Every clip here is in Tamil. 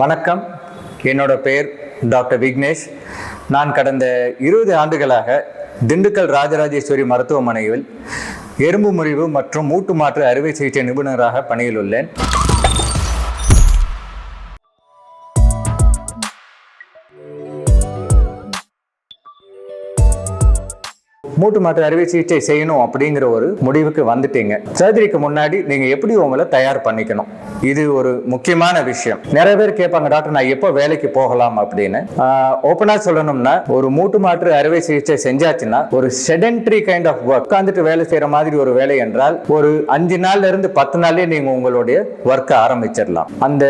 வணக்கம். என்னோட பெயர் டாக்டர் விக்னேஷ். நான் கடந்த இருபது ஆண்டுகளாக திண்டுக்கல் ராஜராஜேஸ்வரி மருத்துவமனையில் எறும்பு முறிவு மற்றும் மூட்டு மாற்று அறுவை சிகிச்சை நிபுணராக பணியில் உள்ளேன் மூட்டு மாற்று அறுவை சிகிச்சை செய்யணும் அப்படிங்கிற ஒரு முடிவுக்கு வந்துட்டீங்க. சர்ஜரிக்கு முன்னாடி நீங்க எப்படி உங்களை தயார் பண்ணிக்கணும்? இது ஒரு முக்கியமான விஷயம். நிறைய பேர் கேட்பாங்க டாக்டர் நான் எப்போ வேலைக்கு போகலாம்? அப்படின்னு. ஓப்பனாக சொல்லணும்னா ஒரு மூட்டு மாற்று அறுவை சிகிச்சை செஞ்சாச்சுன்னா ஒரு செடென்ட்ரி கைண்ட் ஆஃப் ஒர்க் உட்காந்துட்டு வேலை செய்யற மாதிரி ஒரு வேலை என்றால் ஒரு அஞ்சு நாள்ல இருந்து பத்து நாள்லயே நீங்க உங்களுடைய ஒர்க்கை ஆரம்பிச்சிடலாம். அந்த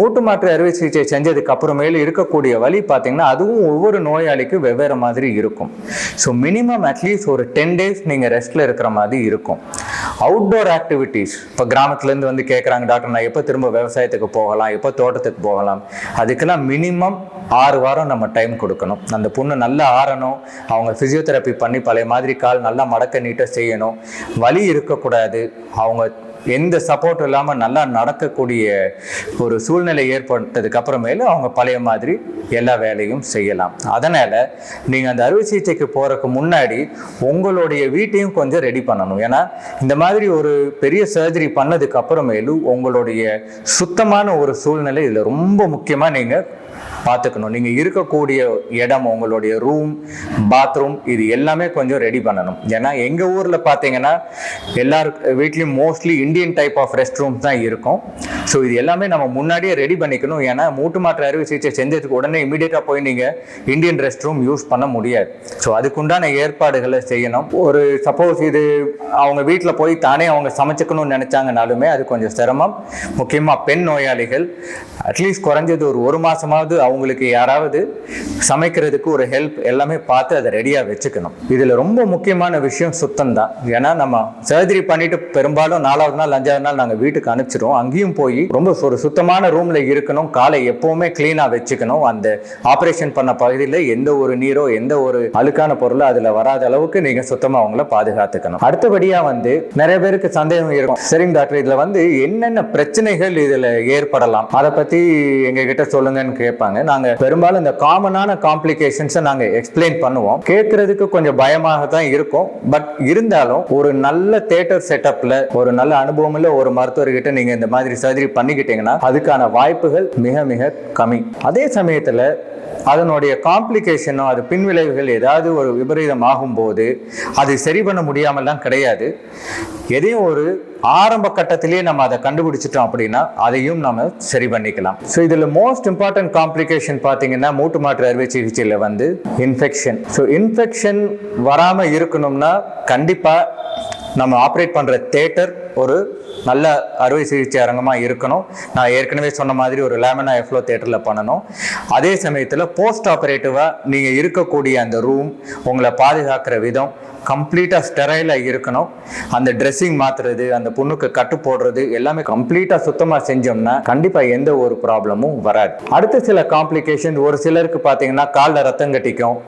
மூட்டு மாற்று அறுவை சிகிச்சை செஞ்சதுக்கு அப்புறமேல இருக்கக்கூடிய வழி பார்த்தீங்கன்னா அதுவும் ஒவ்வொரு நோயாளிக்கும் வெவ்வேறு மாதிரி இருக்கும். ஸோ மினிமம் அட்லீஸ்ட் ஒரு டென் டேஸ் நீங்கள் ரெஸ்ட்டில் இருக்கிற மாதிரி இருக்கும். அவுட்டோர் ஆக்டிவிட்டீஸ் இப்போ கிராமத்துலேருந்து வந்து கேட்குறாங்க டாக்டர் நான் எப்போ திரும்ப விவசாயத்துக்கு போகலாம்? எப்போ தோட்டத்துக்கு போகலாம்? அதுக்கெல்லாம் மினிமம் ஆறு வாரம் நம்ம டைம் கொடுக்கணும். அந்த பொண்ணு நல்லா ஆறணும். அவங்க ஃபிசியோதெரப்பி பண்ணி பழைய மாதிரி கால் நல்லா மடக்க நீட்டாக செய்யணும். வலி இருக்கக்கூடாது. அவங்க எந்த சப்போர்ட்டும் இல்லாமல் நல்லா நடக்கக்கூடிய ஒரு சூழ்நிலை ஏற்பட்டதுக்கு அப்புறமேலும் அவங்க பழைய மாதிரி எல்லா வேலையும் செய்யலாம். அதனால் நீங்கள் அந்த அறுவை சிகிச்சைக்கு போகிறதுக்கு முன்னாடி உங்களுடைய வீட்டையும் கொஞ்சம் ரெடி பண்ணணும். ஏன்னா இந்த மாதிரி ஒரு பெரிய சர்ஜரி பண்ணதுக்கு அப்புறமேலும் உங்களுடைய சுத்தமான ஒரு சூழ்நிலை இதில் ரொம்ப முக்கியமாக நீங்கள் பார்த்துக்கணும். நீங்கள் இருக்கக்கூடிய இடம் உங்களுடைய ரூம் பாத்ரூம் இது எல்லாமே கொஞ்சம் ரெடி பண்ணணும். ஏன்னா எங்கள் ஊரில் பார்த்தீங்கன்னா எல்லார் வீட்லேயும் mostly Indian type of rest rooms தான் இருக்கும். ஸோ இது எல்லாமே நம்ம முன்னாடியே ரெடி பண்ணிக்கணும். ஏன்னா மூட்டு மாற்று அறுவை சிகிச்சை செஞ்சதுக்கு உடனே இமீடியட்டாக போய் நீங்கள் இந்தியன் ரெஸ்ட் ரூம் யூஸ் பண்ண முடியாது. ஸோ அதுக்குண்டான ஏற்பாடுகளை செய்யணும். ஒரு சப்போஸ் இது அவங்க வீட்டில் போய் தானே அவங்க சமைச்சுக்கணும்னு நினச்சாங்கனாலுமே அது கொஞ்சம் சிரமம். முக்கியமாக பெண் நோயாளிகள் அட்லீஸ்ட் குறைஞ்சது ஒரு ஒரு மாசமாவது அவங்களுக்கு யாராவது சமைக்கிறதுக்கு ஒரு ஹெல்ப் எல்லாமே பார்த்து அதை ரெடியாக வச்சுக்கணும். இதில் ரொம்ப முக்கியமான விஷயம் சுத்தம் தான் ஏன்னா நம்ம சர்ஜரி பண்ணிட்டு பெரும்பாலும் நாலாவது நாள் அஞ்சாவது நாள் நாங்கள் வீட்டுக்கு அனுப்பிச்சிடுவோம் அங்கேயும் போய் ரொம்ப ஒரு சுத்தமான ரூமில் இருக்கணும். காலை எப்போவுமே க்ளீனாக வச்சுக்கணும். அந்த ஆப்ரேஷன் பண்ண பகுதியில் எந்த ஒரு நீரோ எந்த ஒரு அழுக்கான பொருளோ அதில் வராத அளவுக்கு நீங்கள் சுத்தமாக அவங்கள பாதுகாத்துக்கணும். அடுத்தபடியாக வந்து நிறைய பேருக்கு சந்தேகம் இருக்கும். சரிங்க டாக்டர் இதில் வந்து என்னென்ன பிரச்சனைகள் இதில் ஏற்படலாம்? அதை பற்றி எங்ககிட்ட சொல்லுங்கன்னு கேட்பாங்க. நாங்கள் பெரும்பாலும் இந்த காமனான காம்ப்ளிகேஷன்ஸை நாங்கள் எக்ஸ்பிளைன் பண்ணுவோம். கேட்கறதுக்கு கொஞ்சம் பயமாக தான் இருக்கும். பட் இருந்தாலும் ஒரு நல்ல தேட்டர் செட்டப்ல ஒரு நல்ல அனுபவம் ஒரு மருத்துவர்கிட்ட நீங்க இந்த மாதிரி சர்ஜரி பண்ணிக்கிட்டீங்கன்னா அதுக்கான வாய்ப்புகள் மிக மிக கம்மி. அதே சமயத்துல அதனுடைய காம்ப்ளிகேஷனோ அது பின்விளைவுகள் ஏதாவது ஒரு விபரீதம் ஆகும்போது அது சரி பண்ண முடியாமல்லாம் கிடையாது. எதையும் ஒரு ஆரம்ப கட்டத்திலேயே நம்ம அதை கண்டுபிடிச்சிட்டோம் அப்படின்னா அதையும் நம்ம சரி பண்ணிக்கலாம். ஸோ இதில் மோஸ்ட் இம்பார்ட்டன்ட் காம்ப்ளிகேஷன் பார்த்தீங்கன்னா மூட்டு மாற்று அறுவை சிகிச்சையில் வந்து இன்ஃபெக்ஷன் ஸோ இன்ஃபெக்ஷன் வராமல் இருக்கணும்னா கண்டிப்பாக நம்ம ஆப்ரேட் பண்ணுற தேட்டர் ஒரு நல்ல அறுவை சிகிச்சை அரங்கமாக இருக்கணும். நான் ஏற்கனவே சொன்ன மாதிரி ஒரு லேமனா எஃப்ளோ தேட்டரில் பண்ணணும். அதே சமயத்தில் போஸ்ட் ஆப்ரேட்டிவாக நீங்கள் இருக்கக்கூடிய அந்த ரூம் உங்களை பாதுகாக்கிற விதம் கம்ப்ளீட்டாக ஸ்டெரைலாக இருக்கணும். அந்த ட்ரெஸ்ஸிங் மாற்றுறது அந்த புண்ணுக்கு கட்டு போடுறது எல்லாமே கம்ப்ளீட்டாக சுத்தமாக செஞ்சோம்னா கண்டிப்பாக எந்த ஒரு ப்ராப்ளமும் வராது. அடுத்த சில காம்ப்ளிகேஷன் ஒரு சிலருக்கு பார்த்தீங்கன்னா காலில் ரத்தம் கட்டிக்கும்.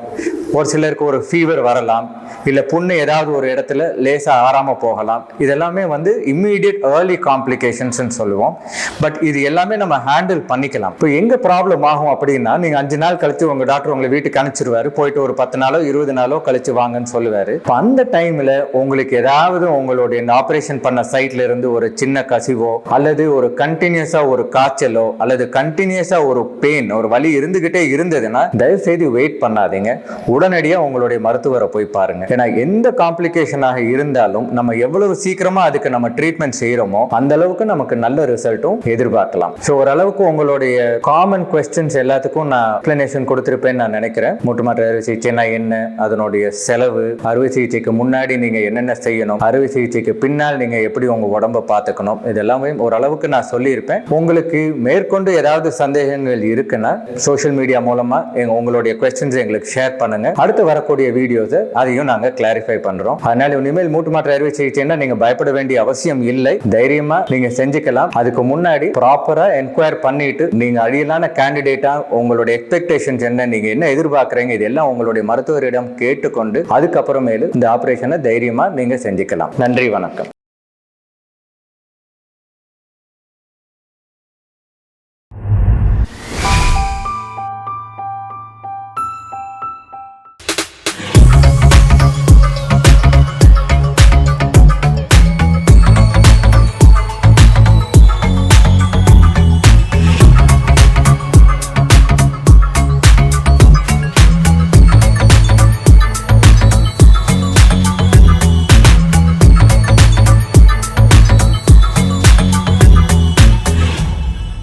ஒரு சிலருக்கு ஒரு ஃபீவர் வரலாம். இல்லை புண்ணு ஏதாவது ஒரு இடத்துல லேசாக ஆறாமல் போகலாம். இதெல்லாமே வந்து இம்மீடியட் ஏர்லி காம்ப்ளிகேஷன்ஸ்னு சொல்லுவோம். பட் இது எல்லாமே நம்ம ஹேண்டில் பண்ணிக்கலாம். இப்போ எங்கே ப்ராப்ளம் ஆகும் அப்படின்னா நீங்கள் அஞ்சு நாள் கழித்து உங்கள் டாக்டர் உங்களை வீட்டுக்கு அனுப்பிச்சிருவாரு. போயிட்டு ஒரு பத்து நாளோ இருபது நாளோ கழிச்சு வாங்கன்னு சொல்லுவார். இப்போ அந்த டைமில் உங்களுக்கு ஏதாவது உங்களுடைய இந்த ஆப்ரேஷன் பண்ண சைட்ல இருந்து ஒரு சின்ன கசிவோ அல்லது ஒரு கண்டினியூஸாக ஒரு காய்ச்சலோ அல்லது கண்டினியூஸாக ஒரு பெயின் ஒரு வலி இருந்துகிட்டே இருந்ததுன்னா தயவு செய்து வெயிட் பண்ணாதீங்க. உடனடியாக உங்களுடைய மருத்துவரை போய் பாருங்க. ஏன்னா எந்த காம்ப்ளிகேஷனாக இருந்தாலும் நம்ம எவ்வளவு சீக்கிரமா அதுக்கு நம்ம ட்ரீட்மெண்ட் செய்யறோமோ அந்த அளவுக்கு நமக்கு நல்ல ரிசல்ட்டும் எதிர்பார்க்கலாம். ஸோ ஓரளவுக்கு உங்களுடைய காமன் கொஸ்டின்ஸ் எல்லாத்துக்கும் நான் எக்ஸ்பிளனேஷன் கொடுத்துருப்பேன்னு நான் நினைக்கிறேன். மூட்டுமாற்ற அரிசி அறுவை சிகிச்சைனா என்ன அதனுடைய செலவு அறுவை சிகிச்சைக்கு முன்னாடி நீங்க என்னென்ன செய்யணும்? அறுவை சிகிச்சைக்கு பின்னால் நீங்க எப்படி உங்க உடம்ப பார்த்துக்கணும்? இதெல்லாமே ஓரளவுக்கு நான் சொல்லியிருப்பேன். உங்களுக்கு மேற்கொண்டு ஏதாவது சந்தேகங்கள் இருக்குன்னா சோஷியல் மீடியா மூலமா எங்கள் உங்களுடைய கொஸ்டின்ஸ் எங்களுக்கு ஷேர் பண்ணுங்க. அடுத்து வரக்கூடிய வீடியோஸ் அதையும் நாங்க கிளாரிஃபை பண்றோம். அதனால இனிமேல் மூட்டு மாற்ற அறுவை சிகிச்சைன்னா நீங்க பயப்பட வேண்டிய அவசியம் இல்லை. தைரியமா நீங்க செஞ்சுக்கலாம். அதுக்கு முன்னாடி ப்ராப்பரா என்கொயர் பண்ணிட்டு நீங்க அழியலான கேண்டிடேட்டா உங்களுடைய எக்ஸ்பெக்டேஷன்ஸ் என்ன நீங்க என்ன எதிர்பார்க்கறீங்க இதெல்லாம் உங்களுடைய மருத்துவரிடம் கேட்டுக்கொண்டு அதுக்கப்புறமேலு இந்த ஆபரேஷனை தைரியமா நீங்க செஞ்சுக்கலாம். நன்றி வணக்கம்.